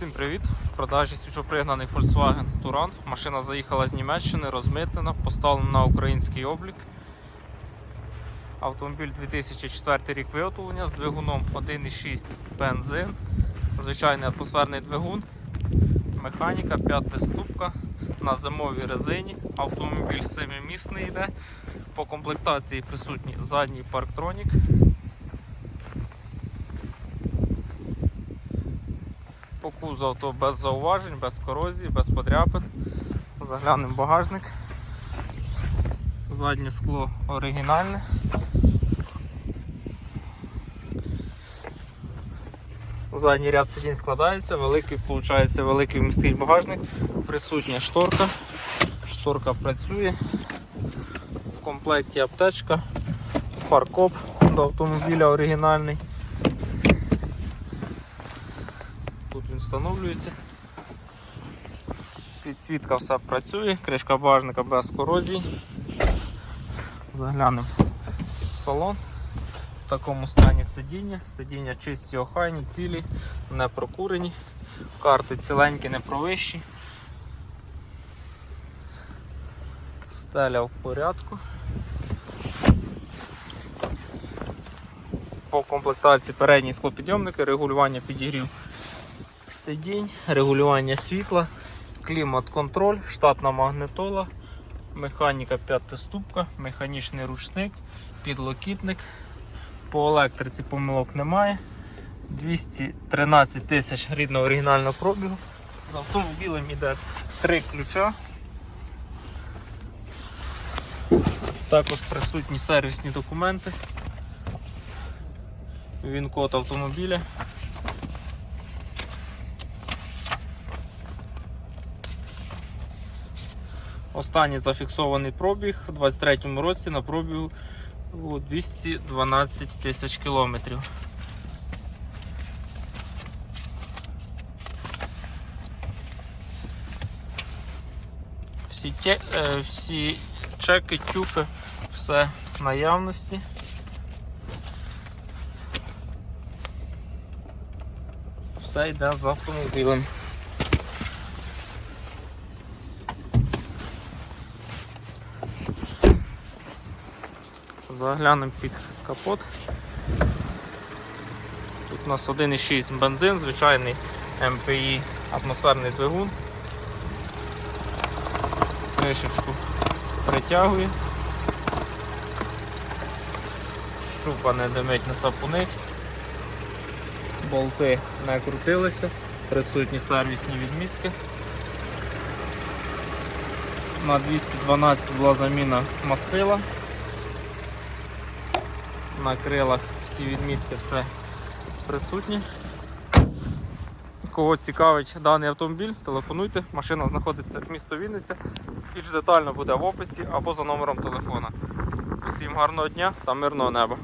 Всім привіт! В продажі свіжопригнаний Volkswagen Touran. Машина заїхала з Німеччини, розмитнена, поставлена на український облік. Автомобіль 2004 рік виготовлення з двигуном 1,6 бензин, звичайний атмосферний двигун, механіка, п'ята ступка на зимовій резині. Автомобіль семимісний йде. По комплектації присутній задній парктронік. По кузову то без зауважень, без корозії, без подряпин. Заглянемо багажник. Заднє скло оригінальне. Задній ряд сидінь складається, великий, виходить, великий міський багажник, присутня шторка. Шторка працює. В комплекті аптечка, фаркоп до автомобіля оригінальний. Тут він встановлюється. Підсвітка все працює, кришка багажника без корозії. Заглянемо в салон. В такому стані сидіння. Сидіння чисті, охайні, цілі, не прокурені. Карти ціленькі, не провищі. Стеля в порядку. По комплектації передні склопідйомники, регулювання підігрів сидінь, регулювання світла, клімат-контроль, штатна магнитола, механіка п'ятиступка, механічний ручник, підлокітник. По електриці помилок немає. 213 тисяч рідного оригінального пробігу. З автомобілем йде три ключа. Також присутні сервісні документи. Він код автомобіля. Останній зафіксований пробіг у 23-му році на пробігу у 212 тисяч кілометрів. Всі, те, е, всі чеки, тюфи, все в наявності. Все йде з автомобілем. Заглянемо під капот. Тут у нас 1,6 бензин, звичайний МПІ атмосферний двигун. Кришечку притягує. Шупа не димить, не сапунить. Болти не крутилися, присутні сервісні відмітки. На 212 була заміна мастила. На крилах всі відмітки все присутні. Кого цікавить даний автомобіль, телефонуйте. Машина знаходиться в місто Вінниця. Більш детально буде в описі або за номером телефона. Усім гарного дня та мирного неба.